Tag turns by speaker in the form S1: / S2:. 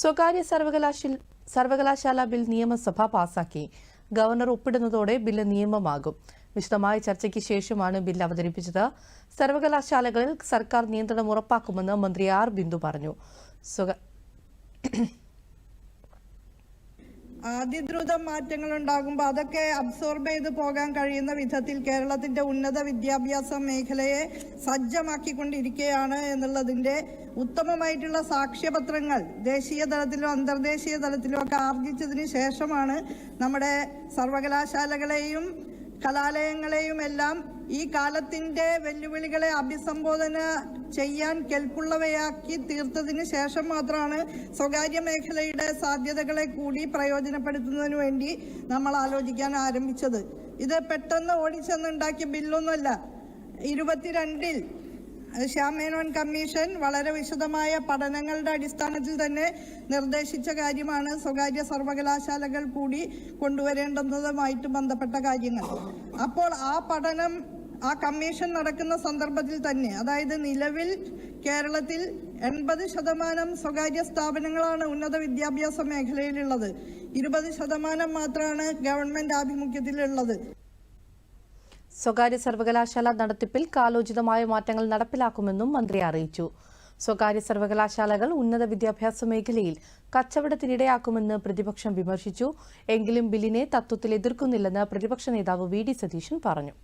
S1: സ്വകാര്യ സർവകലാശാല സർവകലാശാല ബിൽ നിയമസഭ പാസാക്കി. ഗവർണർ ഒപ്പിടുന്നതോടെ ബില്ല് നിയമമാകും. വിശദമായ ചർച്ചയ്ക്ക് ശേഷമാണ് ബിൽ അവതരിപ്പിച്ചത്. സർവകലാശാലകളിൽ സർക്കാർ നിയന്ത്രണം ഉറപ്പാക്കുമെന്ന് മന്ത്രി ആർ ബിന്ദു പറഞ്ഞു.
S2: അതിദ്രുത മാറ്റങ്ങൾ ഉണ്ടാകുമ്പോൾ അതൊക്കെ അബ്സോർബ് ചെയ്ത് പോകാൻ കഴിയുന്ന വിധത്തിൽ കേരളത്തിന്റെ ഉന്നത വിദ്യാഭ്യാസ മേഖലയെ സജ്ജമാക്കിക്കൊണ്ടിരിക്കുകയാണ് എന്നുള്ളതിന്റെ ഉത്തമമായിട്ടുള്ള സാക്ഷ്യപത്രങ്ങൾ ദേശീയ തലത്തിലും അന്തർദേശീയ തലത്തിലും ഒക്കെ ആർജിച്ചതിന് ശേഷമാണ് നമ്മുടെ സർവകലാശാലകളെയും കലാലയങ്ങളെയും എല്ലാം ഈ കാലത്തിന്റെ വെല്ലുവിളികളെ അഭിസംബോധന ചെയ്യാൻ കെൽപ്പുള്ളവയാക്കി തീർത്തതിന് ശേഷം മാത്രമാണ് സ്വകാര്യ മേഖലയുടെ സാധ്യതകളെ കൂടി പ്രയോജനപ്പെടുത്തുന്നതിന് വേണ്ടി നമ്മൾ ആലോചിക്കാൻ ആരംഭിച്ചത്. ഇത് പെട്ടെന്ന് ഓടിച്ചെന്നുണ്ടാക്കിയ ബില്ലൊന്നുമല്ല. ഇരുപത്തിരണ്ടിൽ ശ്യാം മേനോൻ കമ്മീഷൻ വളരെ വിശദമായ പഠനങ്ങളുടെ അടിസ്ഥാനത്തിൽ തന്നെ നിർദ്ദേശിച്ച കാര്യമാണ്. സ്വകാര്യ സർവകലാശാലകൾ കൂടി കൊണ്ടുവരേണ്ടതുമായിട്ട് ബന്ധപ്പെട്ട കാര്യങ്ങൾ. അപ്പോൾ ആ പഠനം ആ കമ്മീഷൻ നടക്കുന്ന സന്ദർഭത്തിൽ തന്നെ അതായത് നിലവിൽ കേരളത്തിൽ എൺപത് ശതമാനം സ്വകാര്യ സ്ഥാപനങ്ങളാണ് ഉന്നത വിദ്യാഭ്യാസ മേഖലയിലുള്ളത്. ഇരുപത് ശതമാനം മാത്രമാണ് ഗവൺമെന്റ് ആഭിമുഖ്യത്തിലുള്ളത്.
S1: സ്വകാര്യ സർവകലാശാല നടത്തിപ്പിൽ കാലോചിതമായ മാറ്റങ്ങൾ നടപ്പിലാക്കുമെന്നും മന്ത്രി അറിയിച്ചു. സ്വകാര്യ സർവകലാശാലകൾ ഉന്നത വിദ്യാഭ്യാസ മേഖലയിൽ കച്ചവടത്തിനിടയാക്കുമെന്ന് പ്രതിപക്ഷം വിമർശിച്ചു. എങ്കിലും ബില്ലിനെ തത്വത്തിൽ എതിർക്കുന്നില്ലെന്ന് പ്രതിപക്ഷ നേതാവ് വി ഡി സതീശൻ പറഞ്ഞു.